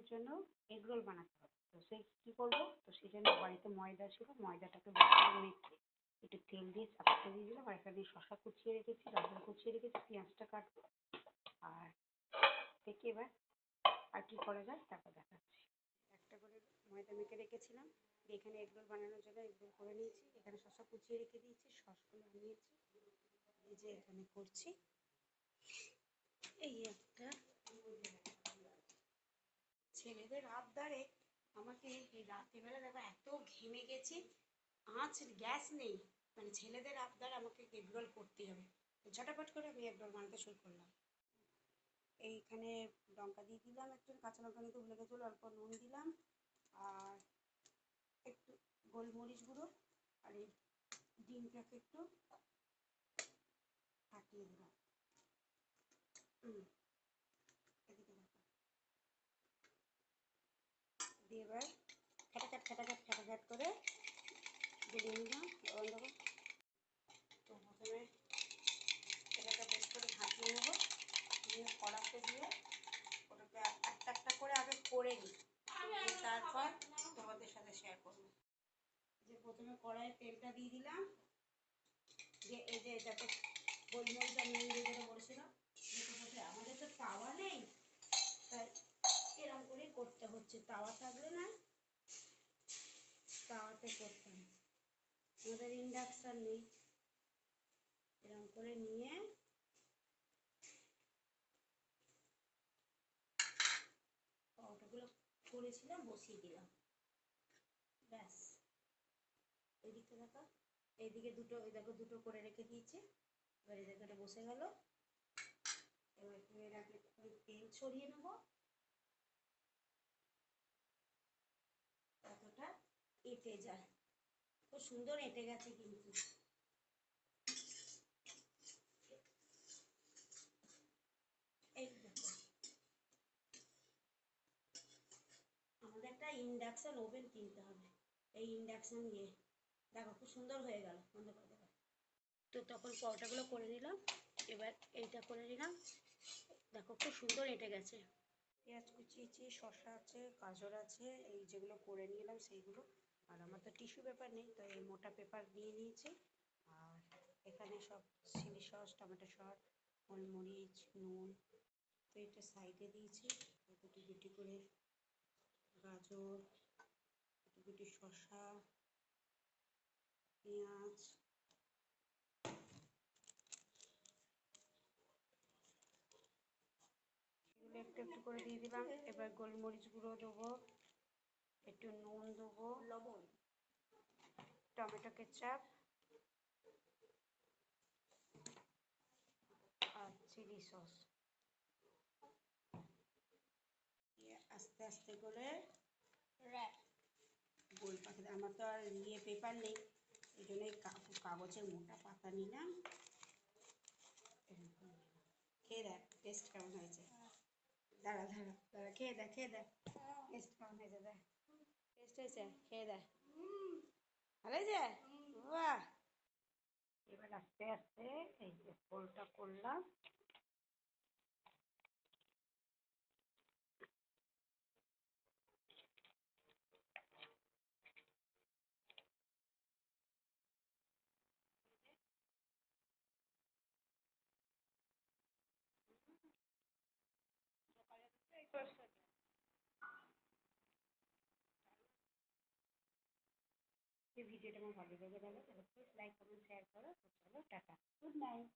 এগরোলের জন্য এগরোল বানাতে হবে। তো সেই কী করব? তো সেই জন্য বাড়িতে ময়দা ছিল, ময়দাটাকে মেখে একটু তেল দিয়ে চাপাতে দিয়ে দিলাম আর এখানে শসা কুচিয়ে রেখেছি গাজর কুচিয়ে রেখেছি, পেঁয়াজটা কাটবো। আর দেখি এবার আর কী করা যায়, তারপর দেখাচ্ছি। একটা করে ময়দা মেখে রেখেছিলাম এখানে এগরোল বানানোর জন্য এগরোল করে নিয়েছি। এখানে শসা কুচিয়ে রেখে দিয়েছি, সসগুলো নিয়েছি এই যে এখানে করছি। এই একটা ছেলেদের আবদারে আমাকে রাত্রিবেলা দেখো এত ঘেমে গেছি, আঁচ, গ্যাস নেই। মানে ছেলেদের আবদার আমাকে এগরোল করতেই হবে। ঝটাপট করে আমি এগরোল বানাতে শুরু করলাম। এইখানে লঙ্কা দিয়ে দিলাম, একটু কাঁচা লঙ্কা নিতে ভুলে গেছিল অল্প নুন দিলাম, আর একটু গোলমরিচ গুঁড়ো আর এই ডিমটাকে একটু ফাটিয়ে দিলাম। হুম এদিকে দেখো দিয়ে এবার খাটাখাট খাটাখাট খাটাখাট করে গুলিয়ে নিলাম। দেবো তো প্রথমে এটাকে বেশ করে ঝাঁকিয়ে নেব। দিয়ে কড়াতে দিয়ে ওটাকে একটা একটা করে আগে করে নিই। তারপর তোমাদের সাথে শেয়ার করব। যে প্রথমে কড়াইয়ে তেলটা দিয়ে দিলাম। দিয়ে এই যে এটাকে গোলমরিচ দিয়ে যেটা বলতে আমাদের তো তাওয়া নেই তাই এরকম করেই করতে হচ্ছে তাওয়া থাকলে না তাওয়াতে করতাম। আমাদের ইন্ডাকশান নেই। এরকম করে নিয়ে ওটাগুলো করেছিলাম, বসিয়ে দিলাম। ব্যাস। এদিকটা দেখো এইদিকে দুটো, এই দেখো দুটো করে রেখে দিয়েছি। এবার জায়গাটা বসে গেল। এবার একটু তেল ছড়িয়ে নেব। এঁটে যায়। খুব সুন্দর এঁটে গেছে কিন্তু। আমাদের একটা ইন্ডাকশন ওভেন কিনতে হবে। এই ইন্ডাকশন দিয়ে দেখো, খুব সুন্দর হয়ে গেল। তো তখন পরোটাগুলো করে নিলাম। এবার এইটা করে নিলাম। দেখো, খুব সুন্দর এঁটে গেছে। পেঁয়াজ কুচিয়েছি শসা আছে, গাজর আছে, এই যেগুলো করে নিলাম সেইগুলো। আর আমার তো টিস্যু পেপার নেই, তো এই মোটা পেপার নিয়ে নিয়েছি। আর এখানে সব চিলি সস, টমেটো সস, গোলমরিচ, নুন, তো এটা সাইডে দিয়েছি। দুটি দুটি করে গাজর, দুটি দুটি শসা, পেঁয়াজ একটু একটু করে দিয়ে দিলাম। এবার গোলমরিচ গুঁড়ো দেবো। একটু নুন দেবো লবণ টমেটো কেচাপ আর চিলি সস। আস্তে আস্তে করে গোল পাখি আমার তো আর ইয়ে পেপার নেই এই জন্য কাগজের মোটা পাতা নিলাম। খেয়ে দেখ টেস্ট কেমন হয়েছে? দাঁড়া দাঁড়া দাঁড়া খেয়ে দেখ খেয়ে দেখ। টেস্ট হয়েছে খেয়ে দেয় ভালো হয়েছে বাহ এবার আস্তে আস্তে এই যে ফোলটা করলাম। এই ভিডিওটা আমার ভালো লেগে গেলে অবশ্যই লাইক কমেন্ট শেয়ার করো, তো চলো, টাটা। Good night